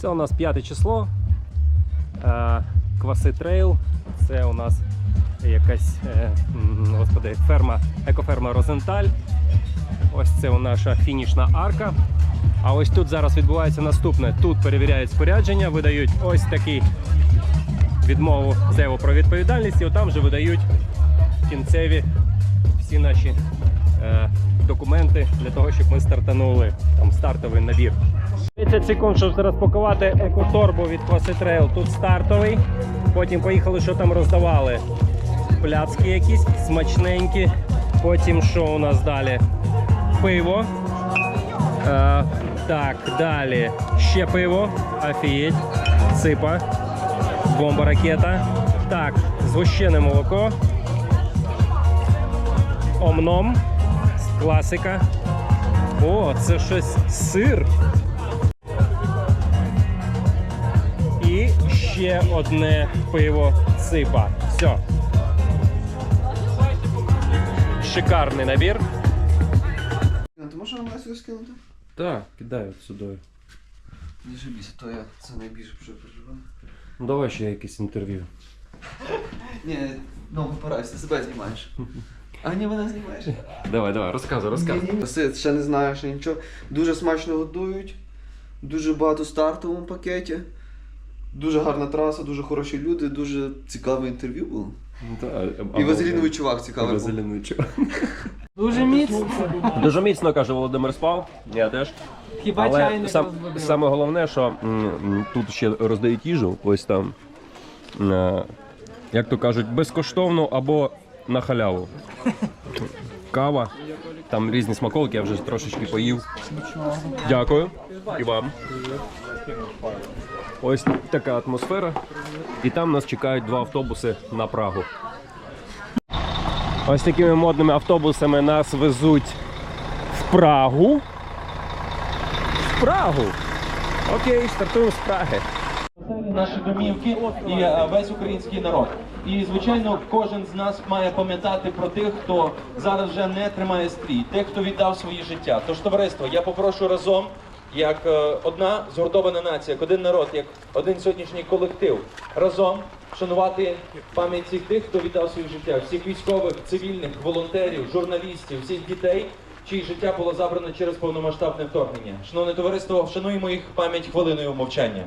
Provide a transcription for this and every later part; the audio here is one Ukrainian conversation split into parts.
Це у нас п'яте число. Е, Кваси трейл. Це у нас якась е, господи, ферма, екоферма Розенталь. Ось це у наша фінішна арка. А ось тут зараз відбувається наступне. Тут перевіряють спорядження, видають ось такий відмову заяву про відповідальність, і отам вже видають кінцеві всі наші е, документи для того, щоб ми стартанули. Там стартовий набір. 30 секунд, щоб зараз пакувати екоторбу від Трейл. Тут стартовий. Потім поїхали, що там роздавали. Пляцки якісь смачненькі. Потім що у нас далі? Пиво. Е, так, далі. Ще пиво. Офігеть. Сипа. Бомба ракета. Так, згущене молоко. Омном. Класика. О, це щось сир. Ще одне пиво сипа. Все. Шикарний набір. Ти можеш нам Лесю скинути? Так, кидаю сюди. Не жалійся, то я це найбільше вже переживаю. Ну давай ще якесь інтерв'ю. Ні, ну випирайся, ти себе знімаєш. А ні, мене знімаєш. Давай, давай, розказуй, розказуй. Василь, ще не знаю, ще нічого. Дуже смачно годують, дуже багато в стартовому пакеті. Дуже гарна траса, дуже хороші люди, дуже цікаве інтерв'ю було. І Вазеліновий чувак цікавий. був. Вазеліновий чувак. Дуже міцно. Дуже міцно, каже Володимир Спав. Я теж. Хіба Але чайник сам, розбудив? саме головне, що м, тут ще роздають їжу, ось там. Е, як то кажуть, безкоштовно або на халяву. Кава, там різні смаколики, я вже трошечки поїв. Дякую. І вам. Ось така атмосфера. І там нас чекають два автобуси на Прагу. Ось такими модними автобусами нас везуть в Прагу. В Прагу. Окей, стартуємо з Праги. наші домівки і е, весь український народ. І звичайно, кожен з нас має пам'ятати про тих, хто зараз вже не тримає стрій, тих, хто віддав своє життя. Тож, товариство, я попрошу разом, як е, одна згуртована нація, як один народ, як один сьогоднішній колектив, разом шанувати пам'ять всіх тих, хто віддав своє життя, всіх військових, цивільних, волонтерів, журналістів, всіх дітей. Чиї життя було забрано через повномасштабне вторгнення. Шановне товариство, вшануємо їх пам'ять хвилиною мовчання.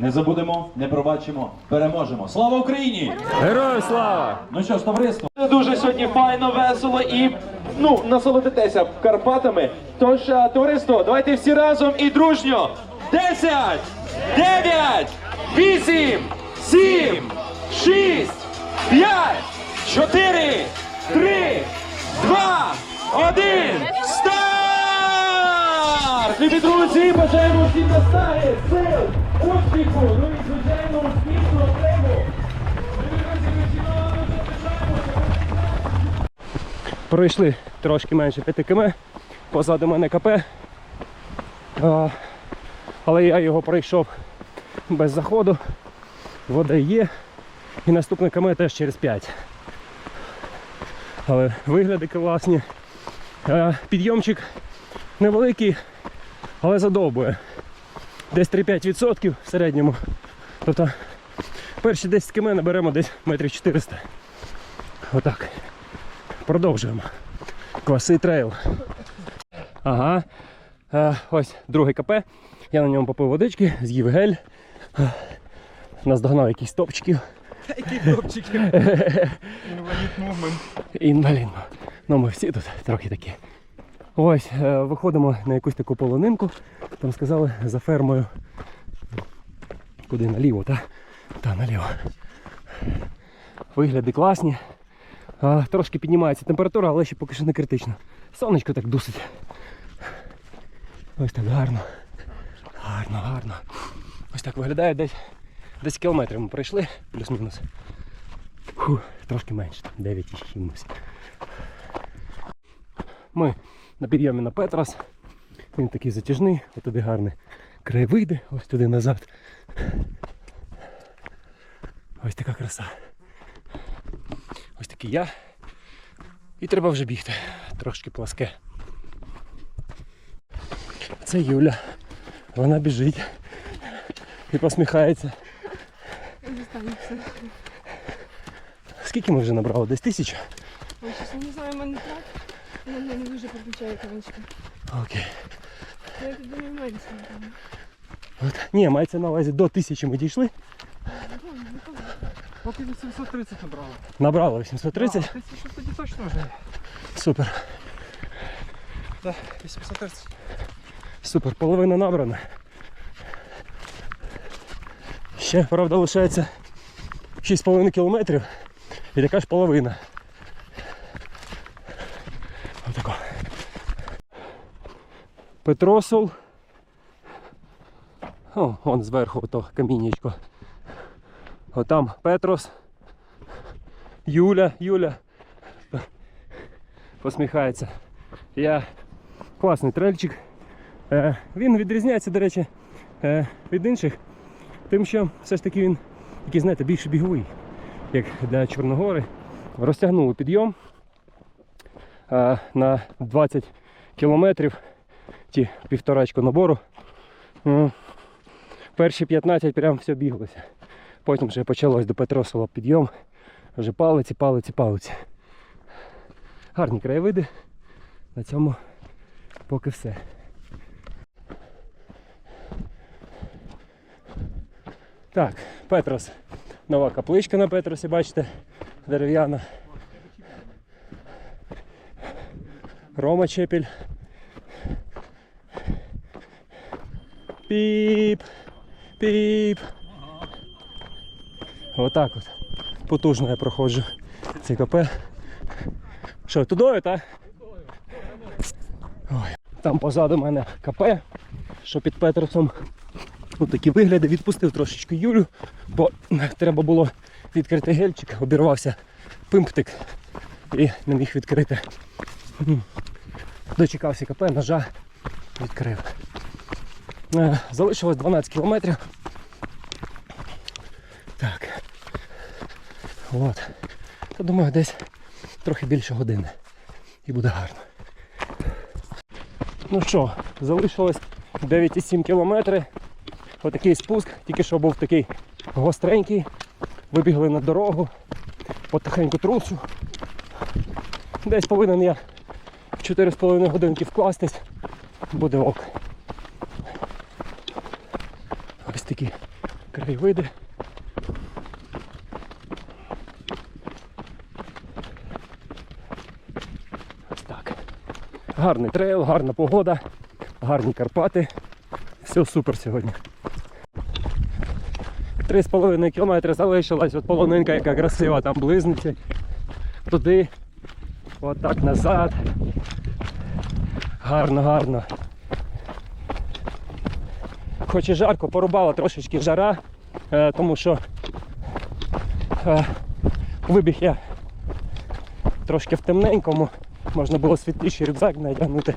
Не забудемо, не пробачимо, переможемо. Слава Україні! Героям слава! Ну що ж, товариство, дуже сьогодні файно, весело і ну насолодитеся Карпатами. Тож, е, товариство, давайте всі разом і дружньо. 10, 9, 8, 7, 6, 5, 4, 3, 2, 1, старт! Любі друзі, бажаємо всім наснаги, сил, успіху, ну і звичайно успішного требу. Пройшли трошки менше 5 км. Позаду мене КП. Але я його пройшов без заходу. Вода є. І наступне КМ теж через 5. Але вигляди класні. Підйомчик невеликий, але задовбує. Десь 3-5% в середньому. Тобто перші 10 км наберемо десь метрів 400. Отак. Продовжуємо. Кваси трейл. Ага. Е, ось другий КП. Я на ньому попив водички, з'їв гель. Е, Наздогнав якісь топчиків. Який хлопчик. Інвалід мувмент. Інвалідно. Ну ми всі тут трохи такі. Ось, е, виходимо на якусь таку полонинку. Там сказали за фермою. Куди наліво, та? Та, наліво. Вигляди класні. Трошки піднімається температура, але ще поки що не критично. Сонечко так дусить. Ось так гарно. Гарно, гарно. Ось так виглядає десь 10 кілометрів ми пройшли, плюс-мінус. Трошки менше, 9 і чимось. Ми на підйомі на Петрос. Він такий затяжний, отуди гарний краєвиди, ось туди назад. Ось така краса. Ось такий я. І треба вже бігти. Трошки пласке. Це Юля. Вона біжить і посміхається. Скільки ми вже набрали? Десь тисячу? Ой, щось не знаю, в мене трак. Мене не дуже підключає екранчика. Окей. Я тут думаю, менше. напевно. От. Ні, мається на увазі до тисячі ми дійшли. Поки 830 набрали. Набрали 830. А, Тисячу тоді точно вже. Супер. Так, 830. Супер, половина набрана. Ще, правда, лишається 6,5 кілометрів і така ж половина. Петросол. О, вон зверху ото камінечко. Отам Петрос. Юля, Юля. Посміхається. Я класний трельчик. Е, він відрізняється, до речі, е, від інших, тим, що все ж таки він такий, знаєте, більш біговий, як для Чорногори. Розтягнули підйом е, на 20 кілометрів, ті півторачку набору. М, Перші 15 прям все біглося. Потім вже почалось до Петросова підйом. Вже палиці, палиці, палиці. Гарні краєвиди. На цьому поки все. Так, Петрос. Нова капличка на Петросі, бачите, дерев'яна. Рома Чепіль. Піп. Піп. Отак от. Потужно я проходжу цей КП. Що, тудою, так? Ой. Там позаду мене КП, що під Петросом. Ось такі вигляди. Відпустив трошечки Юлю, бо треба було відкрити гельчик, обірвався пимптик і не міг відкрити. Дочекався КП, ножа відкрив. Е, Залишилось 12 кілометрів. Так. От. Та думаю, десь трохи більше години. І буде гарно. Ну що, залишилось 9,7 кілометри. Отакий спуск, тільки що був такий гостренький. Вибігли на дорогу, потихеньку трусу. Десь повинен я в 4,5 годинки вкластись. Буде ок. Ось такі краєвиди. Ось так. Гарний трейл, гарна погода, гарні Карпати. Все супер сьогодні. 3,5 кілометри залишилась от полонинка, яка красива, там близниці. Туди, отак назад. Гарно, гарно. Хоч і жарко, порубала трошечки жара, е, тому що е, вибіг я трошки в темненькому, можна було світліший рюкзак надягнути.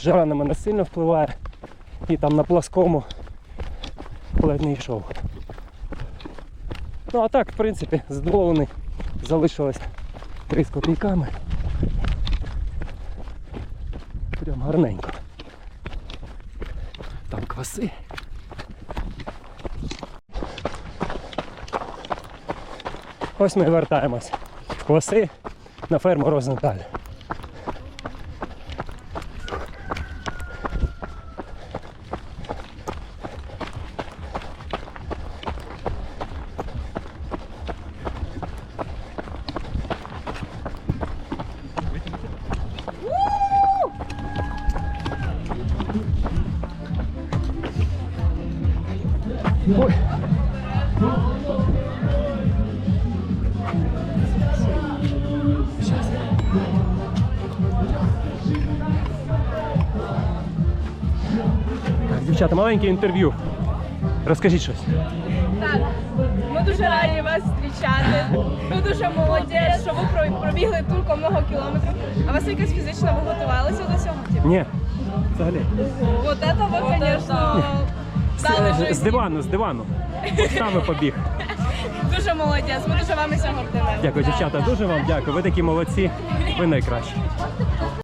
Жара на мене сильно впливає і там на пласкому ледь не йшов. Ну а так, в принципі, задоволений. Залишилось 3 з копійками. Прям гарненько. Там кваси. Ось ми вертаємось в лоси на ферму Розенталь. Ой. Дівчата, маленьке інтерв'ю. Розкажіть щось. Так, ми дуже раді вас зустрічати. Ви дуже молоді, що ви пробігли тільки много кілометрів. А вас якось фізично ви готувалися до цього? Ні. Взагалі. Вот это ви, звісно, дали З, з життя. дивану, з дивану. Саме побіг. Дуже молодець. Ми дуже вами сьогодні гордимося. Дякую, дівчата. Дуже вам дякую. Ви такі молодці. Ви найкращі.